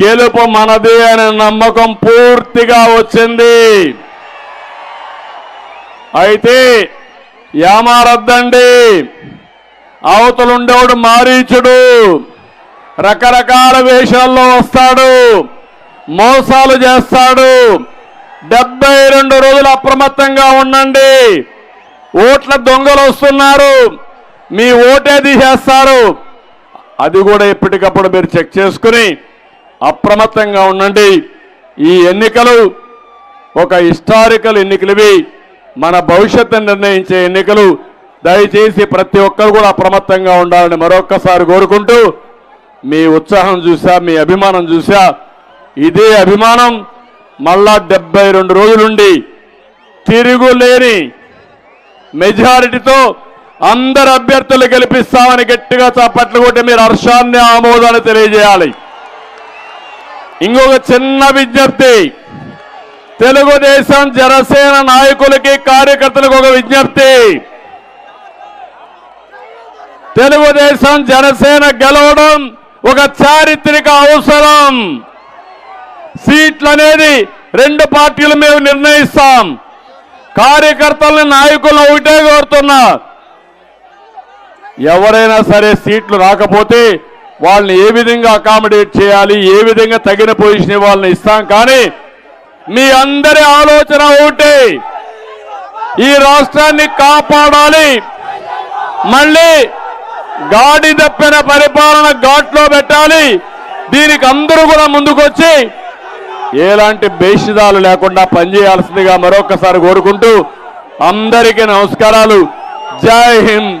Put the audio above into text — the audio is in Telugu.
గెలుపు మనది అనే నమ్మకం పూర్తిగా వచ్చింది. అయితే ఏమారద్దండి అవతలుండేవాడు మారీచుడు రకరకాల వేషాల్లో వస్తాడు మోసాలు చేస్తాడు. డెబ్బై రెండు రోజులు అప్రమత్తంగా ఉండండి. ఓట్ల దొంగలు వస్తున్నారు. మీ ఓటే తీసేస్తారు. అది కూడా ఎప్పటికప్పుడు మీరు చెక్ చేసుకుని అప్రమత్తంగా ఉండండి. ఈ ఎన్నికలు ఒక హిస్టారికల్ ఎన్నికలువి మన భవిష్యత్తును నిర్ణయించే ఎన్నికలు. దయచేసి ప్రతి ఒక్కరు కూడా అప్రమత్తంగా ఉండాలని మరొక్కసారి కోరుకుంటూ మీ ఉత్సాహం చూసా మీ అభిమానం చూసా ఇదే అభిమానం మళ్ళా డెబ్బై రెండు రోజులుండి తిరుగులేని మెజారిటీతో అందరు అభ్యర్థులు గెలిపిస్తామని గట్టిగా చప్పట్లు కొట్టి మీరు హర్షాన్ని ఆమోదాన్ని తెలియజేయాలి. ఇంకొక చిన్న విజ్ఞప్తి. తెలుగుదేశం జనసేన నాయకులకి కార్యకర్తలకు ఒక విజ్ఞప్తి. తెలుగుదేశం జనసేన గెలవడం ఒక చారిత్రక అవసరం. సీట్లు అనేది రెండు పార్టీలు మేము నిర్ణయిస్తాం. కార్యకర్తలని నాయకులు ఒకటే కోరుతున్నా ఎవరైనా సరే సీట్లు రాకపోతే వాళ్ళని ఏ విధంగా అకామిడేట్ చేయాలి ఏ విధంగా తగిన పొజిషన్ వాళ్ళని ఇస్తాం. కానీ మీ అందరి ఆలోచన ఒకటే. ఈ రాష్ట్రాన్ని కాపాడాలి. మళ్ళీ గాడి తప్పిన పరిపాలన ఘాట్లో పెట్టాలి. దీనికి అందరూ కూడా ముందుకొచ్చి ఎలాంటి బేషిదాలు లేకుండా పనిచేయాల్సిందిగా మరొకసారి కోరుకుంటూ అందరికీ నమస్కారాలు. జై హింద్.